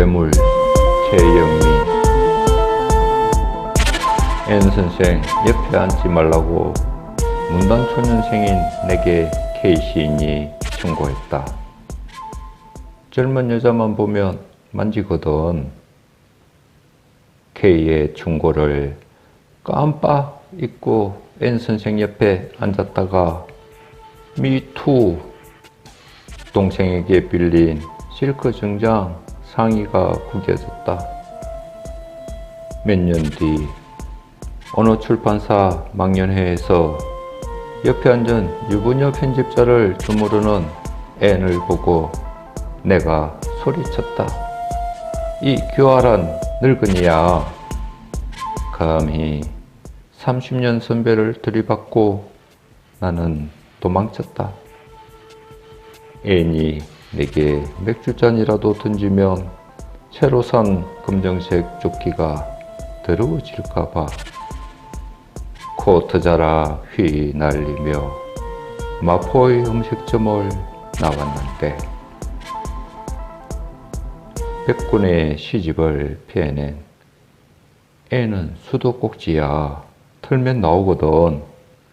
괴물 최영미 N 선생 옆에 앉지 말라고 문단 초년생인 내게 K 시인이 충고했다. 젊은 여자만 보면 만지거든. K의 충고를 깜빡 잊고 N 선생 옆에 앉았다가 미투 동생에게 빌린 실크 정장 상의가 구겨졌다. 몇 년 뒤 어느 출판사 망연회에서 옆에 앉은 유부녀 편집자를 주무르는 N을 보고 내가 소리쳤다. 이 교활한 늙은이야. 감히 30년 선배를 들이받고 나는 도망쳤다. 애인이 내게 맥주잔이라도 던지면 새로 산 검정색 조끼가 더러워질까봐 코트 자라 휘날리며 마포의 음식점을 나왔는데 백군의 시집을 피해낸 애는 수도꼭지야 털면 나오거든.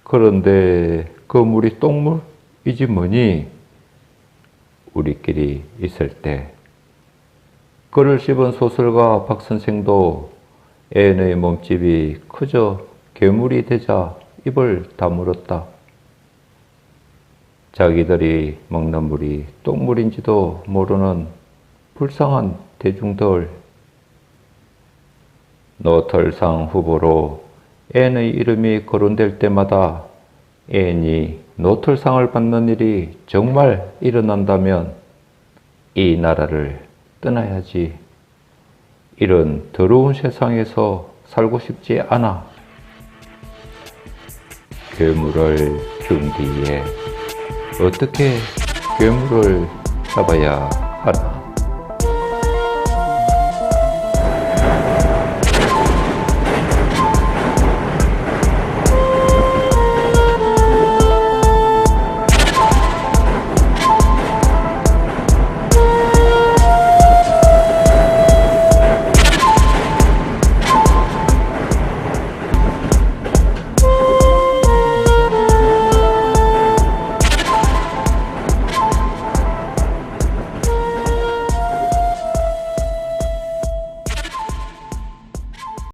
그런데 그 물이 똥물이지 뭐니 우리끼리 있을 때 글을 씹은 소설가 박 선생도 애의 몸집이 크저 괴물이 되자 입을 다물었다. 자기들이 먹는 물이 똥물인지도 모르는 불쌍한 대중들. 노털상 후보로 앤의 이름이 거론될 때마다 앤이 노털상을 받는 일이 정말 일어난다면 이 나라를 떠나야지. 이런 더러운 세상에서 살고 싶지 않아. 괴물을 키운 뒤에 어떻게 괴물을 잡아야 하나.